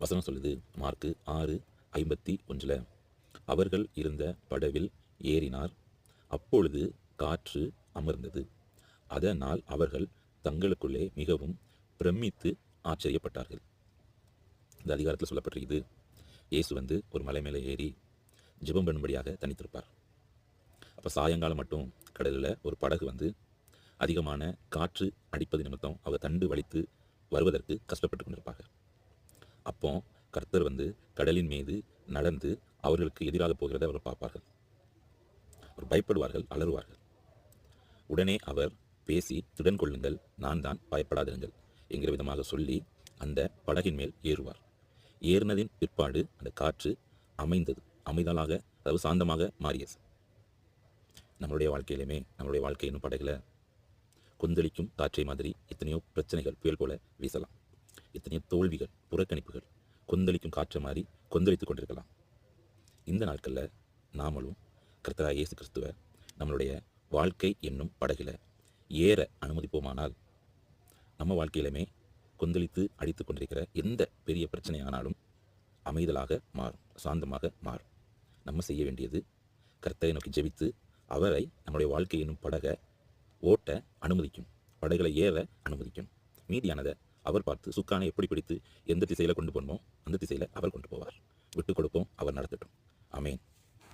வசனம் சொல்லுது மார்க்கு ஆறு ஐம்பத்தி ஒன்றில். அவர்கள் இருந்த படவில் ஏறினார். அப்பொழுது காற்று அமர்ந்தது. அதனால் அவர்கள் தங்களுக்குள்ளே மிகவும் பிரமித்து ஆச்சரியப்பட்டார்கள். இந்த அதிகாரத்தில் சொல்லப்பட்டிருக்குது இயேசு வந்து ஒரு மலை மேலே ஏறி ஜிபம் பண்ணும்படியாக தனித்திருப்பார். அப்போ சாயங்காலம் மட்டும் கடலில் ஒரு படகு வந்து அதிகமான காற்று அடிப்பது நிமித்தம் அவர் தண்டு வலித்து வருவதற்கு கஷ்டப்பட்டு கொண்டிருப்பார். கர்த்தர் வந்து கடலின் மீது நடந்து அவர்களுக்கு எதிராக போகிறதை அவர் பார்ப்பார்கள். அவர் பயப்படுவார்கள் அலறுவார்கள். உடனே அவர் பேசி திடன் கொள்ளுங்கள் நான் தான் பயப்படாதிருங்கள் என்கிற விதமாக சொல்லி அந்த படகின் மேல் ஏறுவார். ஏறினதின் பிற்பாடு அந்த காற்று அமைந்தது. அமைதலாக அதாவது சாந்தமாக மாறியது. நம்மளுடைய வாழ்க்கையிலுமே நம்மளுடைய வாழ்க்கை என்னும் படகில் கொந்தளிக்கும் காற்றை மாதிரி எத்தனையோ பிரச்சனைகள் புயல் போல வீசலாம். எத்தனையோ தோல்விகள் புறக்கணிப்புகள் கொந்தளிக்கும் காற்று மாதிரி கொந்தளித்து கொண்டிருக்கலாம். இந்த நாட்களில் நாமளும் கர்த்தராக இயேசு கிறிஸ்துவ நம்மளுடைய வாழ்க்கை என்னும் படகில் ஏற அனுமதிப்போமானால் நம்ம வாழ்க்கையிலுமே கொந்தளித்து அடித்து கொண்டிருக்கிற எந்த பெரிய பிரச்சனையானாலும் அமைதலாக மாறும் சாந்தமாக மாறும். நம்ம செய்ய வேண்டியது கர்த்தரை நோக்கி ஜெபித்து அவரை நம்முடைய வாழ்க்கை என்னும் படகை ஓட்ட அனுமதிக்கும் படகளை ஏற அனுமதிக்கும். மீதியானதை அவர் பார்த்து சுக்கானை எப்படி பிடித்து எந்த திசையில் கொண்டு போனோமோ அந்த திசையில் அவர் கொண்டு போவார். விட்டு கொடுப்போம் அவர் நடத்தட்டும். அமேன்